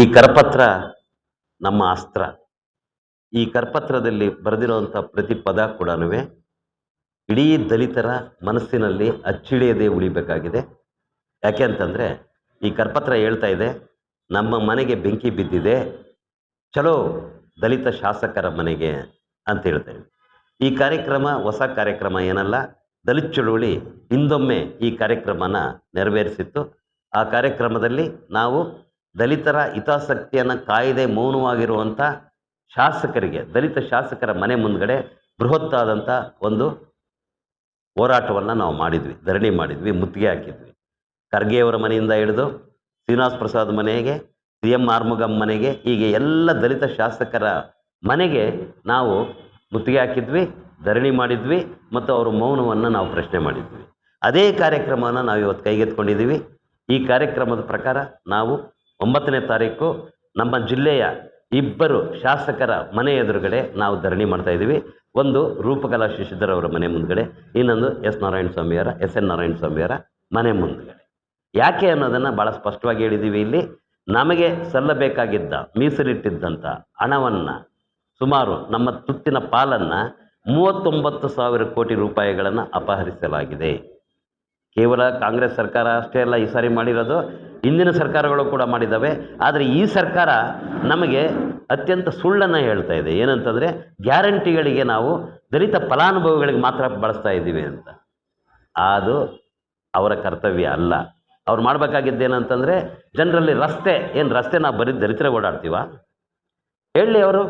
ಈ ಕರಪತ್ರ ನಮ್ಮ ಅಸ್ತ್ರ. ಈ ಕರಪತ್ರದಲ್ಲಿ ಬರೆದಿರುವಂಥ ಪ್ರತಿ ಪದ ಕೂಡ ಇಡೀ ದಲಿತರ ಮನಸ್ಸಿನಲ್ಲಿ ಅಚ್ಚಿಳಿಯದೆ ಉಳಿಬೇಕಾಗಿದೆ. ಯಾಕೆ ಅಂತಂದರೆ, ಈ ಕರಪತ್ರ ಹೇಳ್ತಾ ಇದೆ, ನಮ್ಮ ಮನೆಗೆ ಬೆಂಕಿ ಬಿದ್ದಿದೆ, ಚಲೋ ದಲಿತ ಶಾಸಕರ ಮನೆಗೆ ಅಂತ ಹೇಳ್ತೇವೆ ಈ ಕಾರ್ಯಕ್ರಮ ಹೊಸ ಕಾರ್ಯಕ್ರಮ ಏನಲ್ಲ, ದಲಿತ ಚಳುವಳಿ ಹಿಂದೊಮ್ಮೆ ಈ ಕಾರ್ಯಕ್ರಮನ ನೆರವೇರಿಸಿತ್ತು. ಆ ಕಾರ್ಯಕ್ರಮದಲ್ಲಿ ನಾವು ದಲಿತರ ಹಿತಾಸಕ್ತಿಯನ್ನು ಕಾಯ್ದೆ ಮೌನವಾಗಿರುವಂಥ ಶಾಸಕರಿಗೆ, ದಲಿತ ಶಾಸಕರ ಮನೆ ಮುಂದ್ಗಡೆ ಬೃಹತ್ತಾದಂಥ ಒಂದು ಹೋರಾಟವನ್ನು ನಾವು ಮಾಡಿದ್ವಿ, ಧರಣಿ ಮಾಡಿದ್ವಿ, ಮುತ್ತಿಗೆ ಹಾಕಿದ್ವಿ. ಖರ್ಗೆಯವರ ಮನೆಯಿಂದ ಹಿಡಿದು ಶ್ರೀನಿವಾಸ ಪ್ರಸಾದ್ ಮನೆಗೆ, ಸಿ ಎಂ ಆರ್ಮುಗಮ್ ಮನೆಗೆ, ಹೀಗೆ ಎಲ್ಲ ದಲಿತ ಶಾಸಕರ ಮನೆಗೆ ನಾವು ಮುತ್ತಿಗೆ ಹಾಕಿದ್ವಿ, ಧರಣಿ ಮಾಡಿದ್ವಿ ಮತ್ತು ಅವರ ಮೌನವನ್ನು ನಾವು ಪ್ರಶ್ನೆ ಮಾಡಿದ್ವಿ. ಅದೇ ಕಾರ್ಯಕ್ರಮವನ್ನು ನಾವು ಇವತ್ತು ಕೈಗೆತ್ಕೊಂಡಿದ್ದೀವಿ ಈ ಕಾರ್ಯಕ್ರಮದ ಪ್ರಕಾರ ನಾವು ಒಂಬತ್ತನೇ ತಾರೀಕು ನಮ್ಮ ಜಿಲ್ಲೆಯ ಇಬ್ಬರು ಶಾಸಕರ ಮನೆ ಎದುರುಗಡೆ ನಾವು ಧರಣಿ ಮಾಡ್ತಾ ಇದ್ದೀವಿ. ಒಂದು ರೂಪಕಲಾ ಶಶಿಧರ್ ಅವರ ಮನೆ ಮುಂದ್ಗಡೆ, ಇನ್ನೊಂದು ಎಸ್ ನಾರಾಯಣ ಸ್ವಾಮಿಯವರ, ಎಸ್ ಎನ್ ನಾರಾಯಣ ಸ್ವಾಮಿಯವರ ಮನೆ ಮುಂದ್ಗಡೆ. ಯಾಕೆ ಅನ್ನೋದನ್ನು ಭಾಳ ಸ್ಪಷ್ಟವಾಗಿ ಹೇಳಿದ್ದೀವಿ ಇಲ್ಲಿ. ನಮಗೆ ಸಲ್ಲಬೇಕಾಗಿದ್ದ ಮೀಸಲಿಟ್ಟಿದ್ದಂಥ ಹಣವನ್ನು, ಸುಮಾರು ನಮ್ಮ ತುತ್ತಿನ ಪಾಲನ್ನು ಮೂವತ್ತೊಂಬತ್ತು ಸಾವಿರ ಕೋಟಿ ರೂಪಾಯಿಗಳನ್ನು ಅಪಹರಿಸಲಾಗಿದೆ. ಕೇವಲ ಕಾಂಗ್ರೆಸ್ ಸರ್ಕಾರ ಅಷ್ಟೇ ಅಲ್ಲ, ಈ ಸಾರಿ ಮಾಡಿರೋದು ಹಿಂದಿನ ಸರ್ಕಾರಗಳು ಕೂಡ ಮಾಡಿದ್ದಾವೆ. ಆದರೆ ಈ ಸರ್ಕಾರ ನಮಗೆ ಅತ್ಯಂತ ಸುಳ್ಳನ್ನು ಹೇಳ್ತಾ ಇದೆ. ಏನಂತಂದರೆ ಗ್ಯಾರಂಟಿಗಳಿಗೆ ನಾವು ದಲಿತ ಫಲಾನುಭವಿಗಳಿಗೆ ಮಾತ್ರ ಬಳಸ್ತಾ ಇದ್ದೀವಿ ಅಂತ. ಅದು ಅವರ ಕರ್ತವ್ಯ ಅಲ್ಲ. ಅವ್ರು ಮಾಡಬೇಕಾಗಿದ್ದೇನಂತಂದರೆ ಜನರಲ್ಲಿ ರಸ್ತೆ, ಏನು ರಸ್ತೆ ನಾವು ಬರೀ ದಲಿತರೇ ಓಡಾಡ್ತೀವ? ಹೇಳಿ ಅವರು.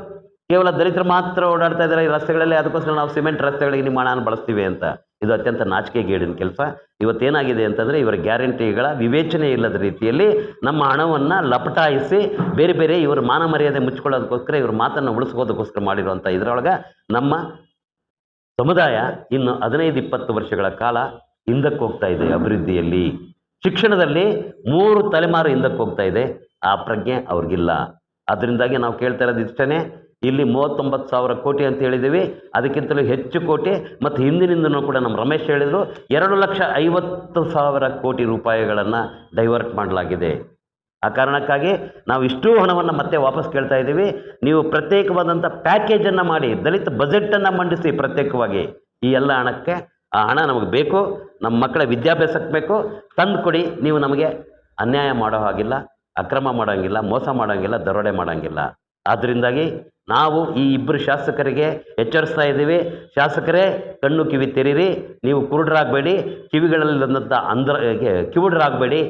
ಕೇವಲ ದಲಿತರು ಮಾತ್ರ ಓಡಾಡ್ತಾ ಇದ್ದಾರೆ ಈ ರಸ್ತೆಗಳಲ್ಲಿ, ಅದಕ್ಕೋಸ್ಕರ ನಾವು ಸಿಮೆಂಟ್ ರಸ್ತೆಗಳಿಗೆ ನಿಮ್ಮ ಹಣನ ಬಳಸ್ತೀವಿ ಅಂತ. ಇದು ಅತ್ಯಂತ ನಾಚಿಕೆಗೇಡಿನ ಕೆಲಸ. ಇವತ್ತೇನಾಗಿದೆ ಅಂತಂದರೆ ಇವರ ಗ್ಯಾರಂಟಿಗಳ ವಿವೇಚನೆ ಇಲ್ಲದ ರೀತಿಯಲ್ಲಿ ನಮ್ಮ ಹಣವನ್ನು ಲಪಟಾಯಿಸಿ ಬೇರೆ ಬೇರೆ ಇವರ ಮಾನ ಮರ್ಯಾದೆ ಮುಚ್ಕೊಳ್ಳೋದಕ್ಕೋಸ್ಕರ ಇವ್ರ ಮಾತನ್ನು ಉಳಿಸ್ಕೋದಕ್ಕೋಸ್ಕರ ಮಾಡಿರುವಂಥ ಇದರೊಳಗೆ ನಮ್ಮ ಸಮುದಾಯ ಇನ್ನು ಹದಿನೈದು, ಇಪ್ಪತ್ತು ವರ್ಷಗಳ ಕಾಲ ಹಿಂದಕ್ಕೆ ಹೋಗ್ತಾ ಇದೆ ಅಭಿವೃದ್ಧಿಯಲ್ಲಿ. ಶಿಕ್ಷಣದಲ್ಲಿ ಮೂರು ತಲೆಮಾರು ಹಿಂದಕ್ಕೆ ಹೋಗ್ತಾ ಇದೆ. ಆ ಪ್ರಜ್ಞೆ ಅವ್ರಿಗಿಲ್ಲ. ಅದರಿಂದಾಗಿ ನಾವು ಕೇಳ್ತಾ ಇರೋದು ಇಷ್ಟೇ ಇಲ್ಲಿ ಮೂವತ್ತೊಂಬತ್ತು ಸಾವಿರ ಕೋಟಿ ಅಂತ ಹೇಳಿದ್ದೀವಿ. ಅದಕ್ಕಿಂತಲೂ ಹೆಚ್ಚು ಕೋಟಿ. ಮತ್ತು ಹಿಂದಿನಿಂದನೂ ಕೂಡ ನಮ್ಮ ರಮೇಶ್ ಹೇಳಿದರು, ಎರಡು ಲಕ್ಷ ಐವತ್ತು ಸಾವಿರ ಕೋಟಿ ರೂಪಾಯಿಗಳನ್ನು ಡೈವರ್ಟ್ ಮಾಡಲಾಗಿದೆ. ಆ ಕಾರಣಕ್ಕಾಗಿ ನಾವು ಇಷ್ಟೂ ಹಣವನ್ನು ಮತ್ತೆ ವಾಪಸ್ ಕೇಳ್ತಾ ಇದ್ದೀವಿ. ನೀವು ಪ್ರತ್ಯೇಕವಾದಂಥ ಪ್ಯಾಕೇಜನ್ನು ಮಾಡಿ, ದಲಿತ ಬಜೆಟನ್ನು ಮಂಡಿಸಿ ಪ್ರತ್ಯೇಕವಾಗಿ ಈ ಎಲ್ಲ ಹಣಕ್ಕೆ ಆ ಹಣ ನಮಗೆ ಬೇಕು. ನಮ್ಮ ಮಕ್ಕಳ ವಿದ್ಯಾಭ್ಯಾಸಕ್ಕೆ ಬೇಕು. ತಂದು ಕೊಡಿ, ನೀವು ನಮಗೆ ಅನ್ಯಾಯ ಮಾಡೋ ಹಾಗಿಲ್ಲ, ಅಕ್ರಮ ಮಾಡೋಂಗಿಲ್ಲ ಮೋಸ ಮಾಡೋಂಗಿಲ್ಲ ದರೋಡೆ ಮಾಡೋಂಗಿಲ್ಲ ಆದ್ದರಿಂದಾಗಿ ನಾವು ಈ ಇಬ್ಬರು ಶಾಸಕರಿಗೆ ಎಚ್ಚರಿಸ್ತಾ ಇದ್ದೀವಿ. ಶಾಸಕರೇ, ಕಣ್ಣು ಕಿವಿ ತೆರೀರಿ. ನೀವು ಕುರುಡರಾಗಬೇಡಿ. ಕಿವಿಗಳಲ್ಲಿ ಬಂದಂಥ ಅಂದ್ರ ಕಿವುಡರಾಗಬೇಡಿ.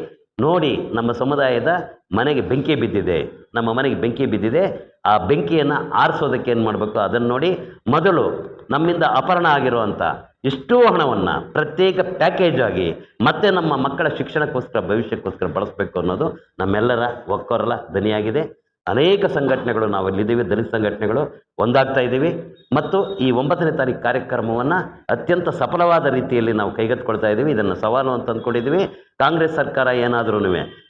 ನೋಡಿ, ನಮ್ಮ ಸಮುದಾಯದ ಮನೆಗೆ ಬೆಂಕಿ ಬಿದ್ದಿದೆ. ನಮ್ಮ ಮನೆಗೆ ಬೆಂಕಿ ಬಿದ್ದಿದೆ. ಆ ಬೆಂಕಿಯನ್ನು ಆರಿಸೋದಕ್ಕೆ ಏನು ಮಾಡಬೇಕು? ಅದನ್ನು ನೋಡಿ, ಮೊದಲು ನಮ್ಮಿಂದ ಅಪಹರಣ ಆಗಿರುವಂಥ ಎಷ್ಟೋ ಹಣವನ್ನು ಪ್ರತ್ಯೇಕ ಪ್ಯಾಕೇಜ್ ಆಗಿ ಮತ್ತೆ ನಮ್ಮ ಮಕ್ಕಳ ಶಿಕ್ಷಣಕ್ಕೋಸ್ಕರ, ಭವಿಷ್ಯಕ್ಕೋಸ್ಕರ ಬಳಸಬೇಕು ಅನ್ನೋದು ನಮ್ಮೆಲ್ಲರ ಒಕ್ಕೊರಲ ದನಿಯಾಗಿದೆ. ಅನೇಕ ಸಂಘಟನೆಗಳು ನಾವು ಅಲ್ಲಿದ್ದೀವಿ ದಲಿತ ಸಂಘಟನೆಗಳು ಒಂದಾಗ್ತಾ ಇದ್ದೀವಿ. ಮತ್ತು ಈ ಒಂಬತ್ತನೇ ತಾರೀಕು ಕಾರ್ಯಕ್ರಮವನ್ನು ಅತ್ಯಂತ ಸಫಲವಾದ ರೀತಿಯಲ್ಲಿ ನಾವು ಕೈಗೆತ್ತಿಕೊಳ್ತಾ ಇದ್ದೀವಿ. ಇದನ್ನು ಸವಾಲು ಅಂತ ಅಂದ್ಕೊಂಡಿದ್ದೀವಿ. ಕಾಂಗ್ರೆಸ್ ಸರ್ಕಾರ ಏನಾದ್ರೂ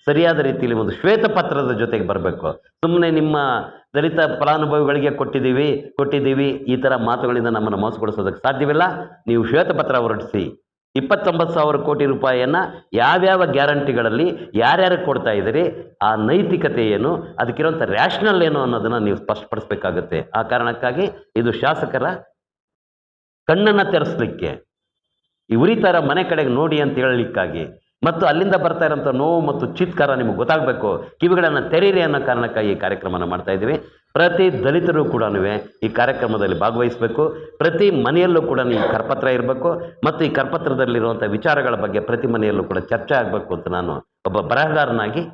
ಸರಿಯಾದ ರೀತಿಯಲ್ಲಿ ಒಂದು ಶ್ವೇತಪತ್ರದ ಜೊತೆಗೆ ಬರಬೇಕು. ಸುಮ್ಮನೆ ನಿಮ್ಮ ದಲಿತ ಫಲಾನುಭವಿಗಳಿಗೆ ಕೊಟ್ಟಿದ್ದೀವಿ ಕೊಟ್ಟಿದ್ದೀವಿ, ಈ ಥರ ಮಾತುಗಳಿಂದ ನಮ್ಮನ್ನು ಮೋಸಗೊಳಿಸೋದಕ್ಕೆ ಸಾಧ್ಯವಿಲ್ಲ. ನೀವು ಶ್ವೇತಪತ್ರ ಹೊರಡಿಸಿ ಇಪ್ಪತ್ತೊಂಬತ್ತು ಸಾವಿರ ಕೋಟಿ ರೂಪಾಯಿಯನ್ನು ಯಾವ್ಯಾವ ಗ್ಯಾರಂಟಿಗಳಲ್ಲಿ ಯಾರ್ಯಾರಿಗೆ ಕೊಡ್ತಾ ಇದ್ದೀರಿ, ಆ ನೈತಿಕತೆ ಏನು ಅದಕ್ಕಿರೋಂಥ ರ್ಯಾಷನಲ್ ಏನು ಅನ್ನೋದನ್ನು ನೀವು ಸ್ಪಷ್ಟಪಡಿಸ್ಬೇಕಾಗುತ್ತೆ. ಆ ಕಾರಣಕ್ಕಾಗಿ ಇದು ಶಾಸಕರ ಕಣ್ಣನ್ನು ತೆರೆಸ್ಲಿಕ್ಕೆ ಇವರಿ ಉರಿತಾರ ಮನೆ ಕಡೆಗೆ ನೋಡಿ ಅಂತ ಹೇಳಲಿಕ್ಕಾಗಿ, ಮತ್ತು ಅಲ್ಲಿಂದ ಬರ್ತಾ ಇರೋಂಥ ನೋವು ಮತ್ತು ಚಿತ್ಕಾರ ನಿಮಗೆ ಗೊತ್ತಾಗಬೇಕು, ಕಿವಿಗಳನ್ನು ತೆರೀರಿ ಅನ್ನೋ ಕಾರಣಕ್ಕಾಗಿ ಈ ಕಾರ್ಯಕ್ರಮನ ಮಾಡ್ತಾ ಇದ್ದೀವಿ. ಪ್ರತಿ ದಲಿತರು ಕೂಡ ಈ ಕಾರ್ಯಕ್ರಮದಲ್ಲಿ ಭಾಗವಹಿಸಬೇಕು. ಪ್ರತಿ ಮನೆಯಲ್ಲೂ ಕೂಡ ಈ ಕರಪತ್ರ ಇರಬೇಕು. ಮತ್ತು ಈ ಕರಪತ್ರದಲ್ಲಿರುವಂಥ ವಿಚಾರಗಳ ಬಗ್ಗೆ ಪ್ರತಿ ಮನೆಯಲ್ಲೂ ಕೂಡ ಚರ್ಚೆ ಆಗಬೇಕು ಅಂತ ನಾನು ಒಬ್ಬ ಬರಹಗಾರನಾಗಿ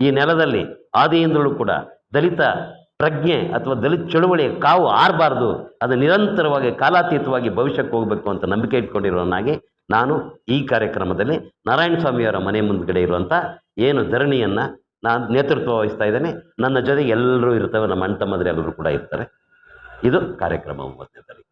ಈ ನೆಲದಲ್ಲಿ ಆದಿಯಿಂದಲೂ ಕೂಡ ದಲಿತ ಪ್ರಜ್ಞೆ ಅಥವಾ ದಲಿತ ಚಳುವಳಿಯ ಕಾವು ಆರಬಾರ್ದು. ಅದು ನಿರಂತರವಾಗಿ ಕಾಲಾತೀತವಾಗಿ ಭವಿಷ್ಯಕ್ಕೆ ಹೋಗಬೇಕು ಅಂತ ನಂಬಿಕೆ ಇಟ್ಕೊಂಡಿರೋನಾಗಿ ನಾನು ಈ ಕಾರ್ಯಕ್ರಮದಲ್ಲಿ ನಾರಾಯಣ ಸ್ವಾಮಿಯವರ ಮನೆ ಮುಂದ್ಗಡೆ ಇರುವಂಥ ಏನು ಧರಣಿಯನ್ನು ನಾನು ನೇತೃತ್ವ ವಹಿಸ್ತಾ ಇದ್ದೇನೆ. ನನ್ನ ಜೊತೆ ಎಲ್ಲರೂ ಇರ್ತವೆ. ನಮ್ಮ ಅಣ್ಣ ತಮ್ಮಂದಿರು ಎಲ್ಲರೂ ಕೂಡ ಇರ್ತಾರೆ. ಇದು ಕಾರ್ಯಕ್ರಮ ಒಂಬತ್ತನೇ ತಾರೀಕು.